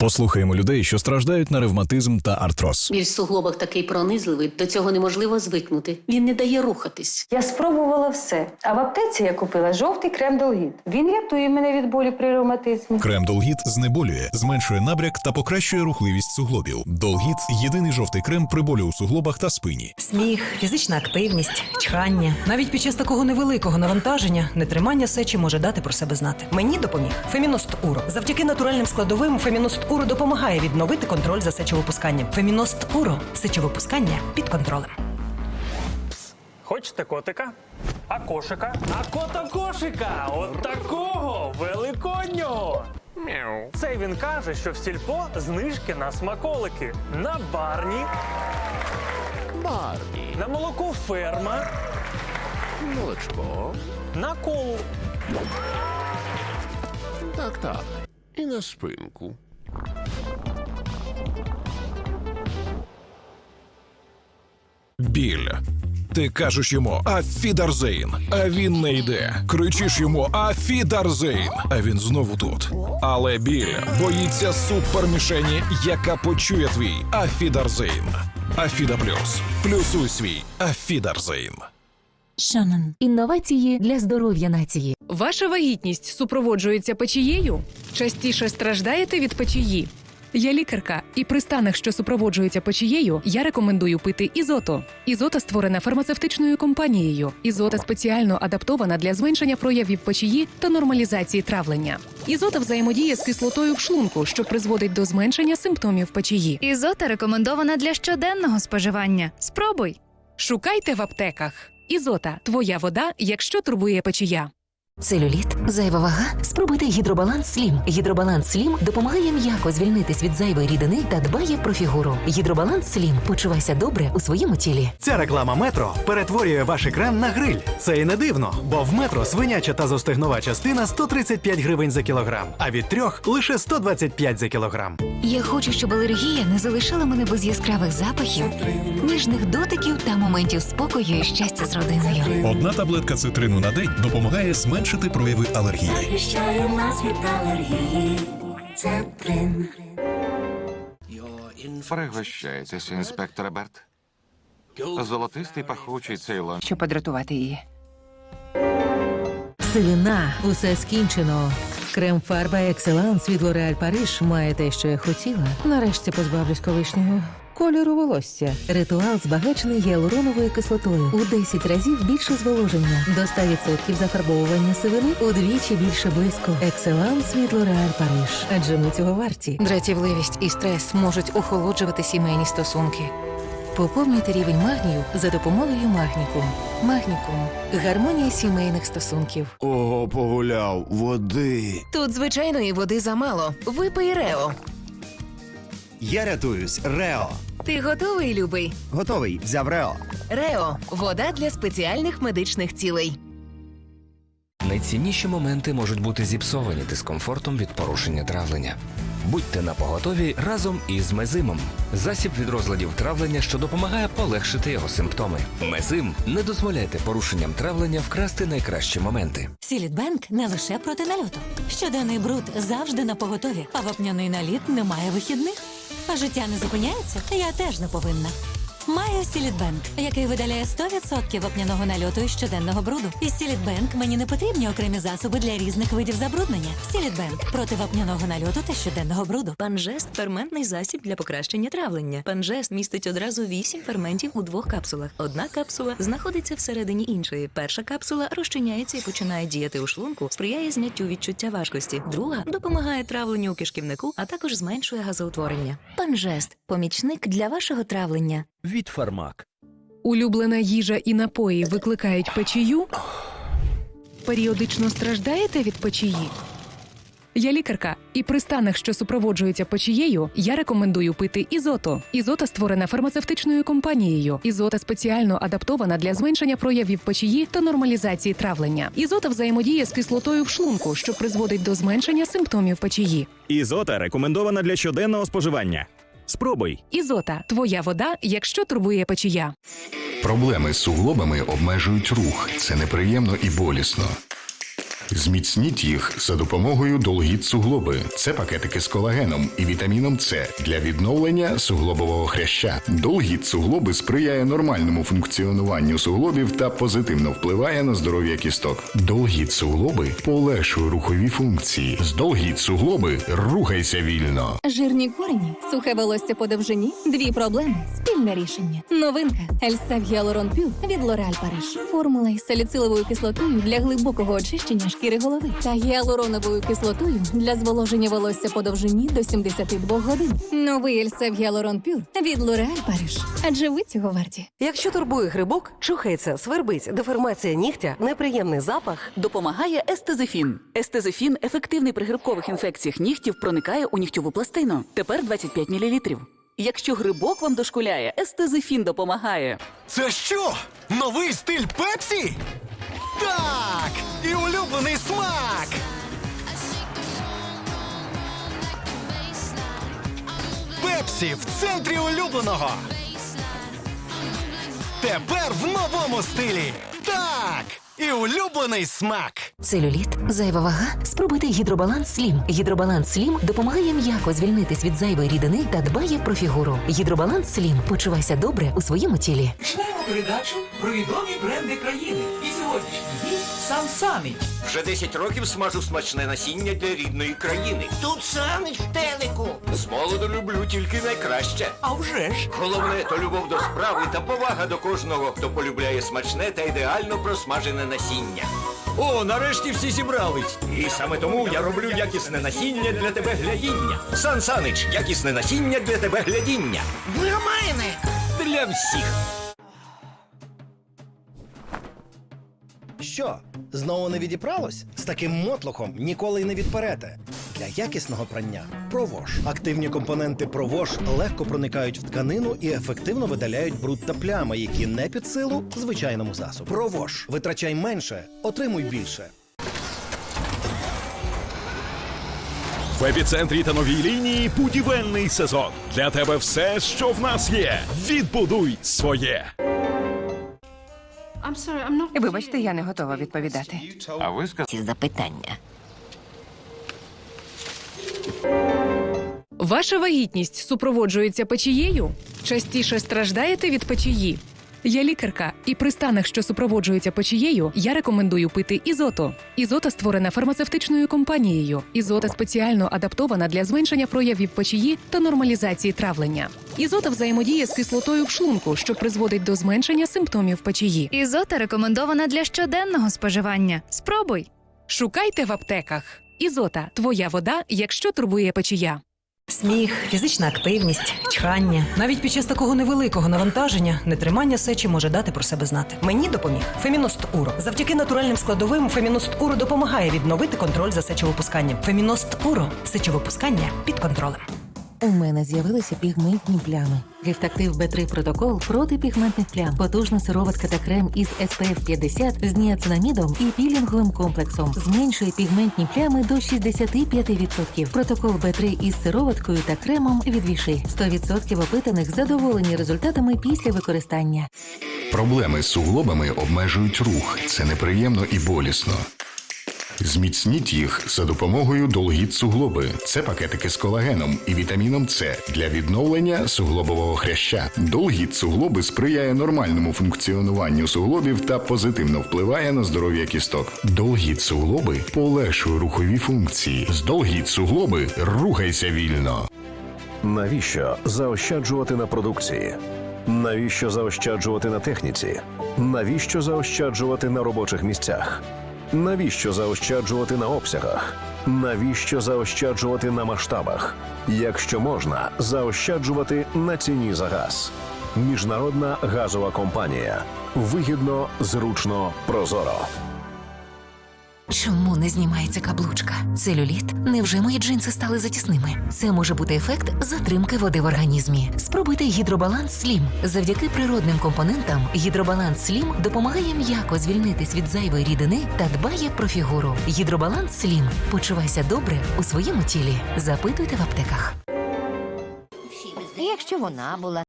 Послухаємо людей, що страждають на ревматизм та артроз. Біль в суглобах такий пронизливий, до цього неможливо звикнути. Він не дає рухатись. Я спробувала все. А в аптеці я купила жовтий крем Долгіт. Він рятує мене від болі при ревматизмі. Крем Долгіт знеболює, зменшує набряк та покращує рухливість суглобів. Долгіт єдиний жовтий крем при болю у суглобах та спині. Сміх, фізична активність, чхання. Навіть під час такого невеликого навантаження нетримання сечі може дати про себе знати. Мені допоміг Феміност Уро. Завдяки натуральним складовим Феміност Уро допомагає відновити контроль за сечовипусканням. Феміност Уро сечовипускання під контролем. Хочете котика? А кошика? А кота кошика! От такого великоднього! Мяу. Це він каже, що в сільпо знижки на смаколики. На барні, Барні, на молоко ферма, молочко. на колу. Так, так. І на спинку. Біль. Ти кажеш йому Афідарзейн, а він не йде. Кричиш йому Афідарзейн, а він знову тут. Але біль боїться супермішені, яка почує твій Афідарзейн. Афіда Плюс. Плюсуй свій Афідарзейн. Шанан. Інновації для здоров'я нації. Ваша вагітність супроводжується печією? Частіше страждаєте від печії? Я лікарка, і при станах, що супроводжуються печією, я рекомендую пити ізото. Ізота створена фармацевтичною компанією. Ізота спеціально адаптована для зменшення проявів печії та нормалізації травлення. Ізота взаємодіє з кислотою в шлунку, що призводить до зменшення симптомів печії. Ізота рекомендована для щоденного споживання. Спробуй. Шукайте в аптеках. Ізота твоя вода, якщо турбує печія. Целюліт, зайва вага. Спробуйте гідробаланс Слім. Гідробаланс Слім допомагає м'яко звільнитись від зайвої рідини та дбає про фігуру. Гідробаланс Слім. Почувайся добре у своєму тілі. Ця реклама метро перетворює ваш екран на гриль. Це і не дивно, бо в метро свиняча та зостигнова частина 135 гривень за кілограм, а від трьох лише 125 за кілограм. Я хочу, щоб алергія не залишила мене без яскравих запахів, ніжних дотиків та моментів спокою і щастя з родиною. Одна таблетка цитрину на день допомагає зменшити прояви алергії. Захищає нас від алергії. Цетрин. Пригощайтеся, інспектор Берт. Золотистий пахучий цейлон. Щоб подратувати її. Сивина, усе скінчено. Крем фарба Екселанс від Лореаль Париж має те, що я хотіла. Нарешті позбавлюсь колишнього кольору волосся. Ритуал збагачений гіалуроновою кислотою. У 10 разів більше зволоження. До 100% зафарбовування сивини удвічі більше блиску. Екселанс від Лореаль Париж. Адже ми цього варті. Дратівливість і стрес можуть охолоджувати сімейні стосунки. Поповнюйте рівень магнію за допомогою магнікум. Магнікум гармонія сімейних стосунків. О, погуляв, води. Тут звичайної води замало. Випий Рео. Я рятуюсь, Рео. Ти готовий, любий? Готовий, взяв Рео. Рео вода для спеціальних медичних цілей. Найцінніші моменти можуть бути зіпсовані дискомфортом від порушення травлення. Будьте на поготові разом із мезимом. Засіб від розладів травлення, що допомагає полегшити його симптоми. Мезим не дозволяйте порушенням травлення вкрасти найкращі моменти. Сілітбенк не лише проти нальоту. Щоденний бруд завжди на поготові, а вапняний наліт не має вихідних. А життя не зупиняється, я теж не повинна. Маю Сілітбенк, який видаляє 100% вапняного нальоту і щоденного бруду. Із Сілітбенк мені не потрібні окремі засоби для різних видів забруднення. Сілітбенк проти вапняного нальоту та щоденного бруду. Панжест ферментний засіб для покращення травлення. Панжест містить одразу вісім ферментів у двох капсулах. Одна капсула знаходиться всередині іншої. Перша капсула розчиняється і починає діяти у шлунку, сприяє зняттю відчуття важкості. Друга допомагає травленню у кишківнику, а також зменшує газоутворення. Панжест помічник для вашого травлення. Від фармак. Улюблена їжа і напої викликають печію? Періодично страждаєте від печії? Я лікарка, і при станах, що супроводжуються печією, я рекомендую пити ізото. Ізота створена фармацевтичною компанією. Ізота спеціально адаптована для зменшення проявів печії та нормалізації травлення. Ізота взаємодіє з кислотою в шлунку, що призводить до зменшення симптомів печії. Ізота рекомендована для щоденного споживання. Спробуй. Ізота твоя вода, якщо турбує печія. Проблеми з суглобами обмежують рух. Це неприємно і болісно. Зміцніть їх за допомогою долгіт суглоби. Це пакетики з колагеном і вітаміном С для відновлення суглобового хряща. Долгіт суглоби сприяє нормальному функціонуванню суглобів та позитивно впливає на здоров'я кісток. Долгіт суглоби полегшує рухові функції. З долгіт суглоби рухайся вільно. Жирні корені, сухе волосся по довжині, дві проблеми, спільне рішення. Новинка Ельсев Гіалурон Пюр від L'Oréal Париж. Формула із саліциловою кислотою для глибокого очищення шкіри голови та гіалуроновою кислотою для зволоження волосся по довжині до 72 годин. Новий Ельсев Гіалурон Пюр від L'Oréal Париж. Адже ви цього варті. Якщо турбує грибок, чухається, свербить, деформація нігтя, неприємний запах. Допомагає естезифін. Естезифін ефективний при грибкових інфекціях нігтів проникає у нігтєву пластину. Тепер 25 мл. Якщо грибок вам дошкуляє, естезифін допомагає. Це що? Новий стиль Пепсі? Так! І улюблений смак! Пепсі в центрі улюбленого. Тепер в новому стилі. Так! І улюблений смак. Целюліт, зайва вага. Спробуйте гідробаланс Слім. Гідробаланс Слім допомагає м'яко звільнитись від зайвої рідини та дбає про фігуру. Гідробаланс Слім. Почувайся добре у своєму тілі. Почнемо передачу про відомі бренди країни. І сьогоднішній сам саміч. Вже 10 років смажу смачне насіння для рідної країни. Тут саміч в телеку. З молоду люблю тільки найкраще. А вже ж. Головне то любов до справи та повага до кожного, хто полюбляє смачне та ідеально просмажене насіння. О, нарешті всі зібрались. І саме тому я роблю якісне насіння для тебе глядіння. Сан Санич, якісне насіння для тебе глядіння. Для мене. Для всіх. Що, знову не відібралось? З таким мотлохом ніколи й не відперете. Для якісного прання провош. Активні компоненти провош легко проникають в тканину і ефективно видаляють бруд та плями, які не під силу звичайному засобу. Провош. Витрачай менше, отримуй більше. В епіцентрі та новій лінії будівельний сезон. Для тебе все, що в нас є. Відбудуй своє. Вибачте, я не готова відповідати. А ви сказали... Ці запитання. Ваша вагітність супроводжується печією? Частіше страждаєте від печії? Я лікарка, і при станах, що супроводжуються печією, я рекомендую пити ізото. Ізота створена фармацевтичною компанією. Ізота спеціально адаптована для зменшення проявів печії та нормалізації травлення. Ізота взаємодіє з кислотою в шлунку, що призводить до зменшення симптомів печії. Ізота рекомендована для щоденного споживання. Спробуй. Шукайте в аптеках. Ізота твоя вода, якщо турбує печія. Сміх, фізична активність, чхання. Навіть під час такого невеликого навантаження нетримання сечі може дати про себе знати. Мені допоміг Феміност Уро. Завдяки натуральним складовим Феміност Уро допомагає відновити контроль за сечовипусканням. Феміност Уро сечовипускання під контролем. У мене з'явилися пігментні плями. Гефтактив Б3 протокол проти пігментних плям. Потужна сироватка та крем із SPF 50 з ніацинамідом і пілінговим комплексом зменшує пігментні плями до 65%. Протокол Б3 із сироваткою та кремом від віши. 100% опитаних задоволені результатами після використання. Проблеми з суглобами обмежують рух. Це неприємно і болісно. Зміцніть їх за допомогою долгіт суглоби. Це пакетики з колагеном і вітаміном С для відновлення суглобового хряща. Долгіт суглоби сприяє нормальному функціонуванню суглобів та позитивно впливає на здоров'я кісток. Долгіт суглоби полегшує рухові функції. З долгіт суглоби рухайся вільно. Навіщо заощаджувати на продукції? Навіщо заощаджувати на техніці? Навіщо заощаджувати на робочих місцях? Навіщо заощаджувати на обсягах? Навіщо заощаджувати на масштабах? Якщо можна, заощаджувати на ціні за газ. Міжнародна газова компанія. Вигідно, зручно, прозоро. Чому не знімається каблучка? Целюліт? Невже мої джинси стали затісними? Це може бути ефект затримки води в організмі. Спробуйте гідробаланс Слім. Завдяки природним компонентам гідробаланс Слім допомагає м'яко звільнитись від зайвої рідини та дбає про фігуру. Гідробаланс Слім. Почувайся добре у своєму тілі. Запитуйте в аптеках. Якщо вона була